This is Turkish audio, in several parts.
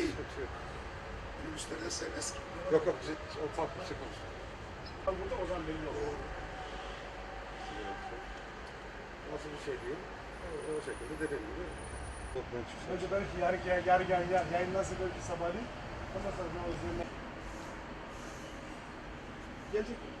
değil. Sıkıntı yok. Minibüslerde serbest. Yok yok bize o farklı bir şey konuştuk. Burada o zaman belli olur. Nasıl bir şey değil. O, o şekilde dediğim gibi. Ben şey Önce belki yarı yarı yarı yarı yarı yayınlansa belki sabahleyin. Ondan sonra ben o üzerine... Gelecek mi?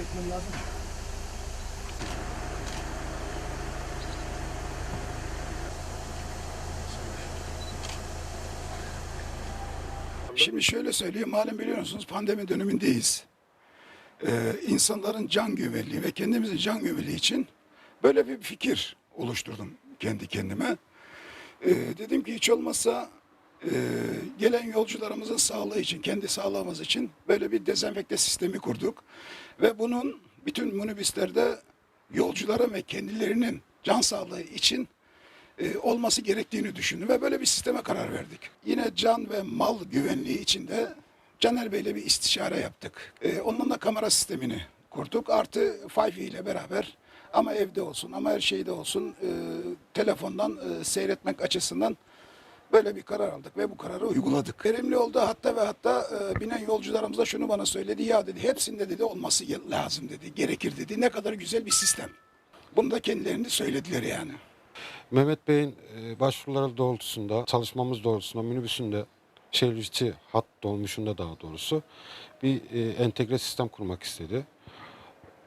Etmem lazım. Şimdi şöyle söyleyeyim, malum biliyorsunuz pandemi dönemindeyiz. Ee, insanların can güvenliği ve kendimizin can güvenliği için böyle bir fikir oluşturdum kendi kendime. Ee, dedim ki hiç olmazsa e, gelen yolcularımızın sağlığı için, kendi sağlığımız için böyle bir dezenfekte sistemi kurduk. Ve bunun bütün minibüslerde yolcuların ve kendilerinin can sağlığı için e, olması gerektiğini düşündüm ve böyle bir sisteme karar verdik. Yine can ve mal güvenliği içinde Caner Bey'le bir istişare yaptık. E, da kamera sistemini kurduk. Artı Five ile beraber ama evde olsun ama her şeyde olsun e, telefondan e, seyretmek açısından böyle bir karar aldık ve bu kararı uyguladık. Verimli oldu hatta ve hatta e, binen yolcularımız da şunu bana söyledi. Ya dedi hepsinde dedi olması lazım dedi, gerekir dedi. Ne kadar güzel bir sistem. Bunu da kendilerini söylediler yani. Mehmet Bey'in e, başvuruları doğrultusunda, çalışmamız doğrultusunda minibüsünde şehir içi hat dolmuşunda daha doğrusu bir e, entegre sistem kurmak istedi.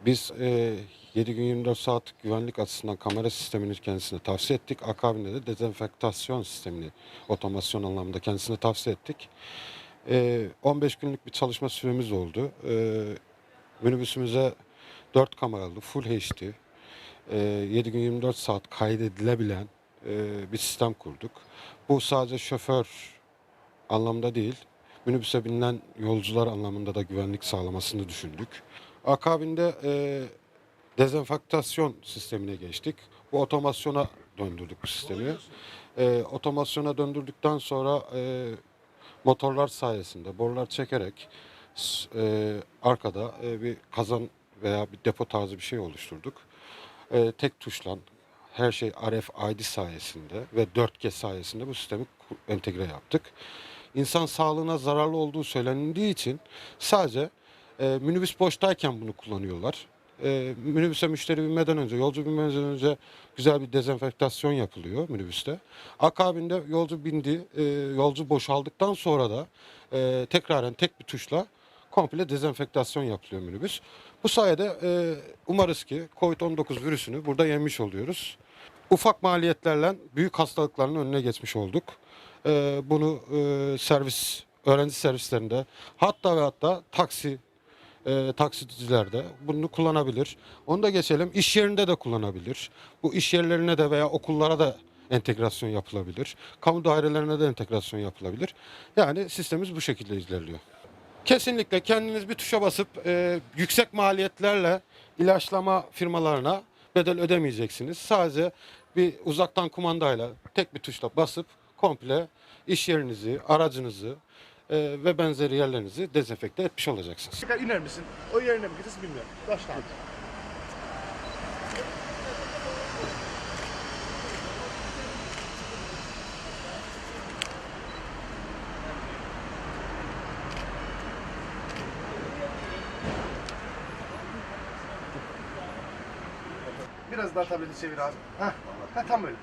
Biz e, 7 gün 24 saat güvenlik açısından kamera sistemini kendisine tavsiye ettik. Akabinde de dezenfektasyon sistemini otomasyon anlamında kendisine tavsiye ettik. E, 15 günlük bir çalışma süremiz oldu. E, minibüsümüze 4 kameralı Full HD e, 7 gün 24 saat kaydedilebilen e, bir sistem kurduk. Bu sadece şoför anlamda değil, minibüse binilen yolcular anlamında da güvenlik sağlamasını düşündük. Akabinde e, dezenfektasyon sistemine geçtik. Bu otomasyona döndürdük bu sistemi. E, otomasyona döndürdükten sonra e, motorlar sayesinde borular çekerek e, arkada e, bir kazan veya bir depo tarzı bir şey oluşturduk. E, tek tuşla her şey RFID sayesinde ve 4G sayesinde bu sistemi entegre yaptık. İnsan sağlığına zararlı olduğu söylendiği için sadece e, minibüs boştayken bunu kullanıyorlar. E, minibüse müşteri binmeden önce, yolcu binmeden önce güzel bir dezenfektasyon yapılıyor minibüste. Akabinde yolcu bindi, e, yolcu boşaldıktan sonra da e, tekraren tek bir tuşla komple dezenfektasyon yapılıyor minibüs. Bu sayede e, umarız ki COVID-19 virüsünü burada yenmiş oluyoruz. Ufak maliyetlerle büyük hastalıkların önüne geçmiş olduk. E, bunu e, servis, öğrenci servislerinde hatta ve hatta taksi e, taksicilerde bunu kullanabilir. Onu da geçelim iş yerinde de kullanabilir. Bu iş yerlerine de veya okullara da entegrasyon yapılabilir. Kamu dairelerine de entegrasyon yapılabilir. Yani sistemimiz bu şekilde ilerliyor. Kesinlikle kendiniz bir tuşa basıp e, yüksek maliyetlerle ilaçlama firmalarına bedel ödemeyeceksiniz. Sadece bir uzaktan kumandayla tek bir tuşla basıp komple iş yerinizi, aracınızı e, ve benzeri yerlerinizi dezenfekte etmiş olacaksınız. Tekrar iner misin? O yerine mi gideriz bilmiyorum. Başla. Biraz daha tableti çevir abi. Heh. Ha, tam böyle.